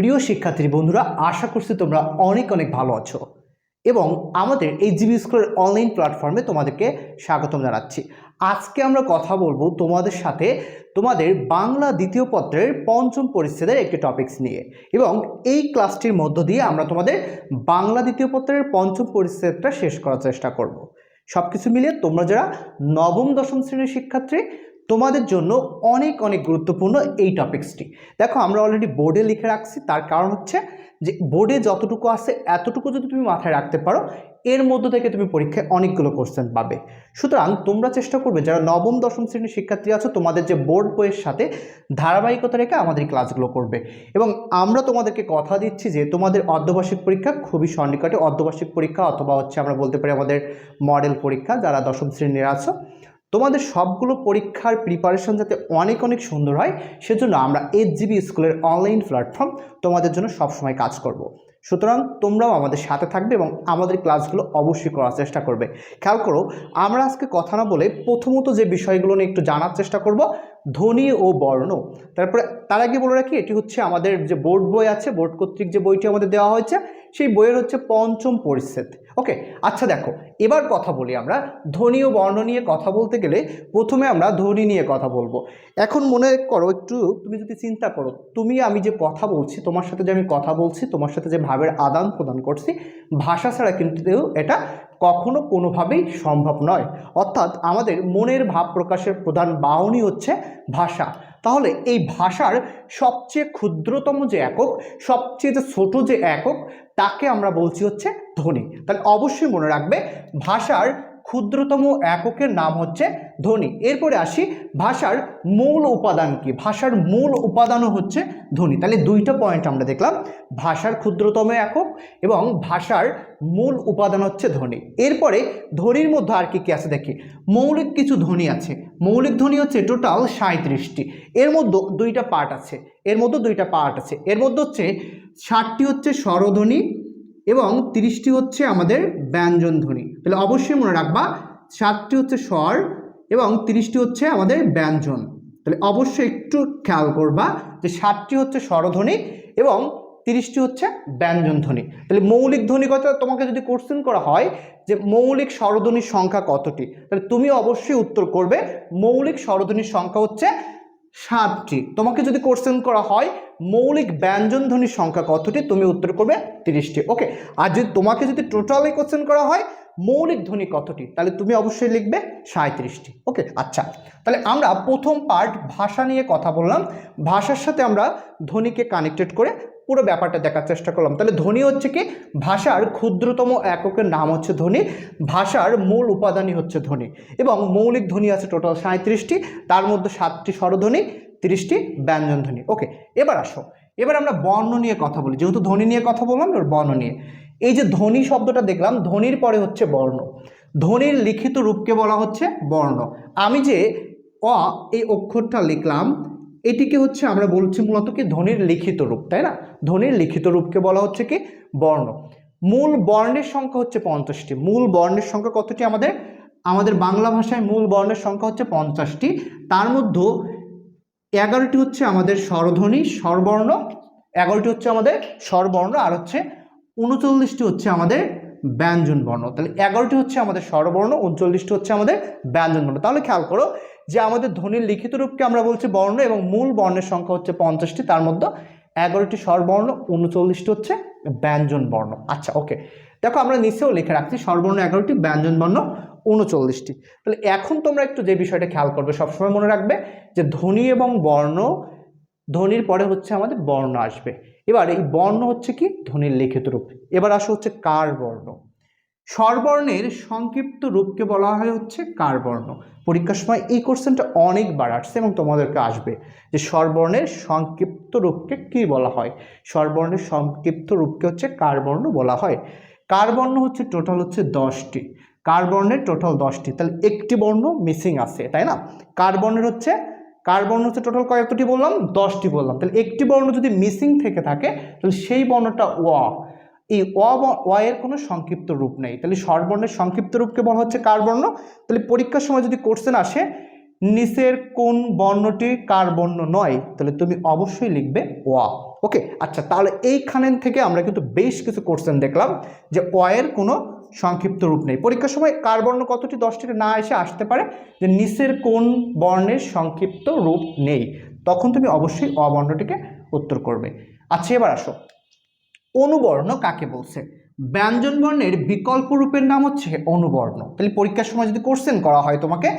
প্রিয় শিক্ষার্থী বন্ধুরা, আশা করছি তোমরা অনেক অনেক ভালো আছো এবং আমাদের এই জিবি স্কুলের অনলাইন প্ল্যাটফর্মে তোমাদেরকে স্বাগতম জানাচ্ছি। আজকে আমরা কথা বলব তোমাদের সাথে তোমাদের বাংলা দ্বিতীয় পত্রের পঞ্চম পরিচ্ছেদের একটি টপিকস নিয়ে এবং এই ক্লাসটির মধ্য দিয়ে আমরা তোমাদের বাংলা দ্বিতীয় পত্রের পঞ্চম পরিচ্ছেদটা শেষ করার চেষ্টা করব। সব কিছু মিলিয়ে তোমরা যারা নবম, দশম শ্রেণির শিক্ষার্থী তোমাদের জন্য অনেক অনেক গুরুত্বপূর্ণ এই টপিক্সটি দেখো, আমরা অলরেডি বোর্ডে লিখে রাখছি, তার কারণ হচ্ছে যে বোর্ডে যতটুকু আছে, এতটুকু যদি তুমি মাথায় রাখতে পারো, এর মধ্য থেকে তুমি পরীক্ষায় অনেকগুলো কোশ্চেন পাবে। সুতরাং তোমরা চেষ্টা করবে, যারা নবম, দশম শ্রেণির শিক্ষার্থী আছো, তোমাদের যে বোর্ড বইয়ের সাথে ধারাবাহিকতা রেখে আমাদের ক্লাসগুলো করবে। এবং আমরা তোমাদেরকে কথা দিচ্ছি যে তোমাদের অর্ধবার্ষিক পরীক্ষা খুবই সন্নিকটে অর্ধবার্ষিক পরীক্ষা, অথবা হচ্ছে আমরা বলতে পারি আমাদের মডেল পরীক্ষা, যারা দশম শ্রেণির আছো তোমাদের সবগুলো পরীক্ষার প্রিপারেশন যাতে অনেক অনেক সুন্দর হয়, সেজন্য আমরা এইচ জিবি স্কুলের অনলাইন প্ল্যাটফর্ম তোমাদের জন্য সবসময় কাজ করব। সুতরাং তোমরাও আমাদের সাথে থাকবে এবং আমাদের ক্লাসগুলো অবশ্যই করার চেষ্টা করবে। খেয়াল করো, আমরা আজকে কথা না বলে প্রথমত যে বিষয়গুলো নিয়ে একটু জানার চেষ্টা করব, ধ্বনি ও বর্ণ। তারপরে তার আগে বলে রাখি, এটি হচ্ছে আমাদের যে বোর্ড বই আছে, বোর্ড কর্তৃক যে বইটি আমাদের দেওয়া হয়েছে, সেই বইয়ের হচ্ছে পঞ্চম পরিচ্ছেদ। ওকে আচ্ছা দেখো, এবার কথা বলি আমরা ধ্বনি ও বর্ণ নিয়ে কথা বলতে গেলে প্রথমে আমরা ধ্বনি নিয়ে কথা বলব। এখন মনে করো একটু, তুমি যদি চিন্তা করো, তুমি আমি যে কথা বলছি, তোমার সাথে যে আমি কথা বলছি, তোমার সাথে যে ভাবের আদান প্রদান করছি, ভাষা ছাড়া কিন্তু এটা কখনো কোনোভাবেই সম্ভব নয়। অর্থাৎ আমাদের মনের ভাব প্রকাশের প্রধান বাহনই হচ্ছে ভাষা। তাহলে এই ভাষার সবচেয়ে ক্ষুদ্রতম যে একক, সবচেয়ে যে ছোট যে একক, তাকে আমরা বলছি হচ্ছে ধ্বনি। তাহলে অবশ্যই মনে রাখবে, ভাষার ক্ষুদ্রতম এককের নাম হচ্ছে ধ্বনি। এরপরে আসি, ভাষার মূল উপাদান কি? ভাষার মূল উপাদানও হচ্ছে ধ্বনি। তাহলে দুইটা পয়েন্ট আমরা দেখলাম, ভাষার ক্ষুদ্রতম একক এবং ভাষার মূল উপাদান হচ্ছে ধ্বনি। এরপরে ধ্বনির মধ্যে আর কি কী আছে দেখি? মৌলিক কিছু ধ্বনি আছে। মৌলিক ধ্বনি হচ্ছে টোটাল সাঁত্রিশটি এর মধ্যে দুইটা পার্ট আছে। এর মধ্যে দুইটা পার্ট আছে। এর মধ্যে হচ্ছে ষাটটি হচ্ছে স্বরধ্বনি এবং তিরিশটি হচ্ছে আমাদের ব্যঞ্জন ধ্বনি। তাহলে অবশ্যই মনে রাখবা, সাতটি হচ্ছে স্বর এবং তিরিশটি হচ্ছে আমাদের ব্যঞ্জন। তাহলে অবশ্যই একটু খেয়াল করবা যে সাতটি হচ্ছে স্বরধ্বনি এবং তিরিশটি হচ্ছে ব্যঞ্জন ধ্বনি তাহলে মৌলিক ধ্বনি কত তোমাকে যদি কোশ্চেন করা হয় যে মৌলিক স্বরধ্বনির সংখ্যা কতটি? তাহলে তুমি অবশ্যই উত্তর করবে, মৌলিক স্বরধ্বনির সংখ্যা হচ্ছে সাতটি। তোমাকে যদি কোশ্চেন করা হয়, মৌলিক ব্যঞ্জন ধ্বনির সংখ্যা কতটি? তুমি উত্তর করবে তিরিশটি। ওকে আর যদি তোমাকে যদি টোটালি কোশ্চেন করা হয় মৌলিক ধ্বনি কতটি? তাহলে তুমি অবশ্যই লিখবে সাঁত্রিশটি ওকে আচ্ছা। তাহলে আমরা প্রথম পার্ট ভাষা নিয়ে কথা বললাম। ভাষার সাথে আমরা ধ্বনিকে কানেক্টেড করে পুরো ব্যাপারটা দেখার চেষ্টা করলাম। তাহলে ধ্বনি হচ্ছে কি? ভাষার ক্ষুদ্রতম এককের নাম হচ্ছে ধ্বনি। ভাষার মূল উপাদানই হচ্ছে ধ্বনি। এবং মৌলিক ধ্বনি আছে টোটাল সাঁত্রিশটি তার মধ্যে সাতটি স্বরধ্বনি, তিরিশটি ব্যঞ্জন ধ্বনি ওকে, এবার আসো। এবার আমরা বর্ণ নিয়ে কথা বলি। যেহেতু ধ্বনি নিয়ে কথা বললাম, এবার বর্ণ নিয়ে। এই যে ধ্বনি শব্দটা দেখলাম, ধ্বনির পরে হচ্ছে বর্ণ। ধ্বনির লিখিত রূপকে বলা হচ্ছে বর্ণ। আমি যে অ, এই অক্ষরটা লিখলাম, এটিকে হচ্ছে আমরা বলছি মূলত কি? ধ্বনির লিখিত রূপ, তাই না? ধ্বনির লিখিত রূপকে বলা হচ্ছে কি? বর্ণ। মূল বর্ণের সংখ্যা হচ্ছে পঞ্চাশটি। মূল বর্ণের সংখ্যা কতটি আমাদের? আমাদের বাংলা ভাষায় মূল বর্ণের সংখ্যা হচ্ছে পঞ্চাশটি। তার মধ্যে এগারোটি হচ্ছে আমাদের স্বরধ্বনি, স্বরবর্ণ। এগারোটি হচ্ছে আমাদের স্বরবর্ণ, আর হচ্ছে উনচল্লিশটি হচ্ছে আমাদের ব্যঞ্জন বর্ণ। তাহলে এগারোটি হচ্ছে আমাদের স্বরবর্ণ উনচল্লিশটি হচ্ছে আমাদের ব্যঞ্জন বর্ণ। তাহলে খেয়াল করো যে আমাদের ধ্বনির লিখিত রূপকে আমরা বলছি বর্ণ এবং মূল বর্ণের সংখ্যা হচ্ছে পঞ্চাশটি। তার মধ্যে এগারোটি স্বরবর্ণ উনচল্লিশটি হচ্ছে ব্যঞ্জন বর্ণ। আচ্ছা ওকে। দেখো আমরা নিচেও লিখে রাখছি স্বরবর্ণ এগারোটি, ব্যঞ্জন বর্ণ উনচল্লিশটি তাহলে এখন তোমরা একটু যে বিষয়টা খেয়াল করবে সবসময় মনে রাখবে যে ধ্বনি এবং বর্ণ ধ্বনির পরে হচ্ছে আমাদের বর্ণ আসবে। এবার এই বর্ণ হচ্ছে কি? ধ্বনির লিখিত রূপ। এবার আসে হচ্ছে কার বর্ণ। স্বরবর্ণের সংক্ষিপ্ত রূপকে বলা হয় হচ্ছে কার বর্ণ। পরীক্ষার সময় এই কোশ্চেনটা অনেকবার আসছে এবং তোমাদেরকে আসবে যে স্বরবর্ণের সংক্ষিপ্ত রূপকে কি বলা হয়? স্বরবর্ণের সংক্ষিপ্ত রূপকে হচ্ছে কার বর্ণ বলা হয়। কার বর্ণ হচ্ছে টোটাল হচ্ছে দশটি। কার বর্ণের টোটাল দশটি। তাহলে একটি বর্ণ মিসিং আছে, তাই না? কার বর্ণের হচ্ছে কার বর্ণ হচ্ছে টোটাল কয়েকটি বললাম, দশটি বললাম। তাহলে একটি বর্ণ যদি মিসিং থেকে থাকে, তাহলে সেই বর্ণটা ওয়া এই অ এর কোনো সংক্ষিপ্ত রূপ নেই। তাহলে স্বরবর্ণের সংক্ষিপ্ত রূপকে বলা হচ্ছে কার বর্ণ? তাহলে পরীক্ষার সময় যদি কোশ্চেন আসে, নিচের কোন বর্ণটি কার বর্ণ নয়? তাহলে তুমি অবশ্যই লিখবে ওয়া ওকে আচ্ছা তাহলে এইখানে থেকে আমরা কিন্তু বেশ কিছু কোশ্চেন দেখলাম যে অয়ের কোনো সংক্ষিপ্ত রূপ নেই। পরীক্ষার সময় কার বর্ণ কতটি দশটিতে না এসে আসতে পারে? যে নিচের কোন বর্ণের সংক্ষিপ্ত রূপ নেই, তখন তুমি অবশ্যই অবর্ণটিকে উত্তর করবে। আচ্ছা এবার আসো। অনুবর্ণ কাকে বলছে? ব্যঞ্জন বর্ণের বিকল্প রূপের নাম হচ্ছে অনুবর্ণ। তাহলে পরীক্ষার সময় যদি কোশ্চেন করা হয় তোমাকে,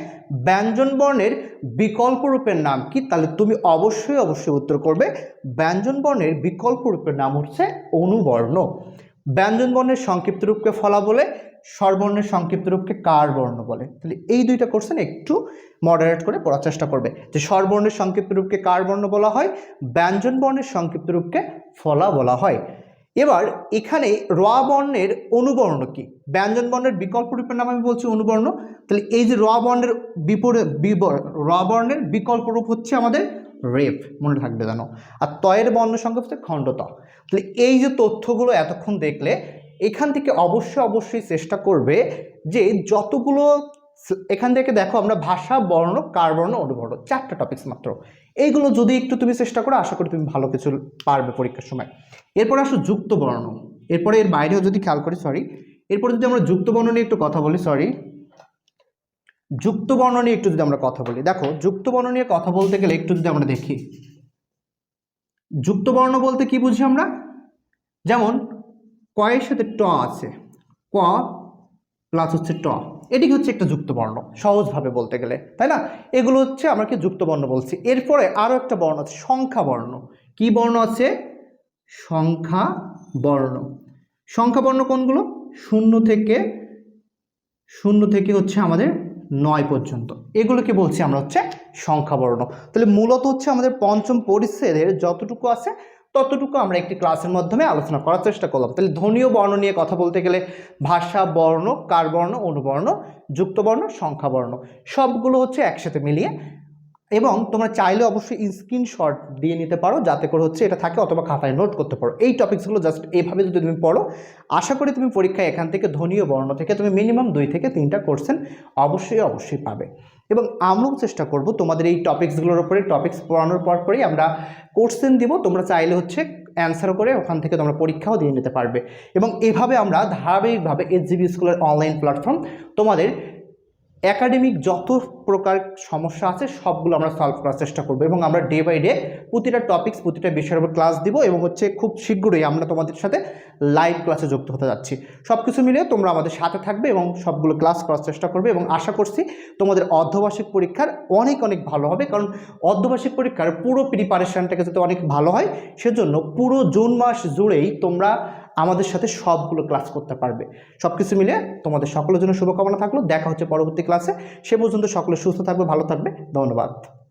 ব্যঞ্জন বর্ণের বিকল্প রূপের নাম কি? তাহলে তুমি অবশ্যই অবশ্যই উত্তর করবে, ব্যঞ্জন বর্ণের বিকল্প রূপের নাম হচ্ছে অনুবর্ণ। ব্যঞ্জন বর্ণের সংক্ষিপ্ত রূপকে ফলা বলে স্বরবর্ণের সংক্ষিপ্ত রূপকে কার বর্ণ বলে। তাহলে এই দুইটা কোশ্চেন একটু মডারেট করে পড়ার চেষ্টা করবে। যে স্বরবর্ণের সংক্ষিপ্ত রূপকে কার বর্ণ বলা হয়, ব্যঞ্জন বর্ণের সংক্ষিপ্ত রূপকে ফলা বলা হয়। এবার এখানে র বর্ণের অনুবর্ণ কি? ব্যঞ্জন বর্ণের বিকল্প রূপের নাম আমি বলছি অনুবর্ণ। তাহলে এই যে র বর্ণের বিপরীত বিবর- র বর্ণের বিকল্প রূপ হচ্ছে আমাদের রেপ মনে থাকবে জানো। আর তয়ের বর্ণ সংখ্যা হচ্ছে খণ্ডত। তাহলে এই যে তথ্যগুলো এতক্ষণ দেখলে, এখান থেকে অবশ্যই অবশ্যই চেষ্টা করবে যে যতগুলো এখান থেকে দেখো আমরা ভাষা, বর্ণ কার বর্ণ অনুবর্ণ, চারটা টপিক্স মাত্র। এইগুলো যদি একটু তুমি চেষ্টা করো, আশা করি তুমি ভালো কিছু পারবে পরীক্ষার সময়। এরপর আসো যুক্ত বর্ণ। এরপরে এর বাইরেও যদি খেয়াল করি সরি এরপরে যদি আমরা যুক্ত বর্ণ নিয়ে একটু কথা বলি সরি যুক্ত বর্ণ নিয়ে একটু যদি আমরা কথা বলি, দেখো যুক্ত বর্ণ নিয়ে কথা বলতে গেলে একটু যদি আমরা দেখি, যুক্ত বর্ণ বলতে কি বুঝি আমরা? যেমন কয়ের সাথে ট আছে, ক প্লাস হচ্ছে ট, এটি হচ্ছে একটা যুক্ত বর্ণ, সহজভাবে বলতে গেলে, তাই না? এগুলো হচ্ছে আমরা কি যুক্ত বর্ণ বলছি। এরপরে আরও একটা বর্ণ আছে, সংখ্যা বর্ণ, কি বর্ণ আছে? সংখ্যা বর্ণ সংখ্যা বর্ণ কোনগুলো? শূন্য থেকে শূন্য থেকে হচ্ছে আমাদের নয় পর্যন্ত। এগুলোকে বলছি আমরা হচ্ছে সংখ্যা বর্ণ তাহলে মূলত হচ্ছে আমাদের পঞ্চম পরিচ্ছেদের যতটুকু আছে, ততটুকু আমরা একটি ক্লাসের মাধ্যমে আলোচনা করার চেষ্টা করলাম। তাহলে ধ্বনীয় বর্ণ নিয়ে কথা বলতে গেলে ভাষা বর্ণ কারবর্ণ অনুবর্ণ যুক্তবর্ণ সংখ্যাবর্ণ সংখ্যা বর্ণ, সবগুলো হচ্ছে একসাথে মিলিয়ে এবং তোমরা চাইলে অবশ্যই স্ক্রিনশট দিয়ে নিতে পারো, যাতে করে হচ্ছে এটা থাকে অথবা খাতায় নোট করতে পারো। এই টপিকসগুলো জাস্ট এইভাবে যদি তুমি পড়ো, আশা করি তুমি পরীক্ষায় এখান থেকে ধ্বনীয় বর্ণ থেকে তুমি মিনিমাম দুই থেকে তিনটা কোশ্চেন অবশ্যই অবশ্যই পাবে। এবং আমরাও চেষ্টা করব তোমাদের এই টপিকসগুলোর উপরে টপিক্স পড়ানোর পর পরেই আমরা কোশ্চেন দিব, তোমরা চাইলে হচ্ছে অ্যান্সার করে ওখান থেকে তোমরা পরীক্ষাও দিয়ে নিতে পারবে। এবং এভাবে আমরা ধারাবাহিকভাবে এস জিবি স্কুলের অনলাইন প্ল্যাটফর্ম তোমাদের একাডেমিক যত প্রকার সমস্যা আছে, সবগুলো আমরা সলভ করার চেষ্টা করব এবং আমরা ডে বাই ডে প্রতিটা টপিকস প্রতিটা বিষয়ের উপর ক্লাস দিব এবং হচ্ছে খুব শীঘ্রই আমরা তোমাদের সাথে লাইভ ক্লাসে যুক্ত হতে যাচ্ছি। সব কিছু মিলিয়ে তোমরা আমাদের সাথে থাকবে এবং সবগুলো ক্লাস করার চেষ্টা করবে এবং আশা করছি তোমাদের অর্ধবার্ষিক পরীক্ষার অনেক অনেক ভালো হবে কারণ অর্ধবার্ষিক পরীক্ষার পুরো প্রিপারেশনটাকে যাতে অনেক ভালো হয়, সেজন্য পুরো জুন মাস জুড়েই তোমরা আমাদের সাথে সবগুলো ক্লাস করতে পারবে। সব কিছু মিলে তোমাদের সকলের জন্য শুভকামনা থাকল। দেখা হচ্ছে পরবর্তী ক্লাসে সে পর্যন্ত সকলে সুস্থ থাকবে, ভালো থাকবে। ধন্যবাদ।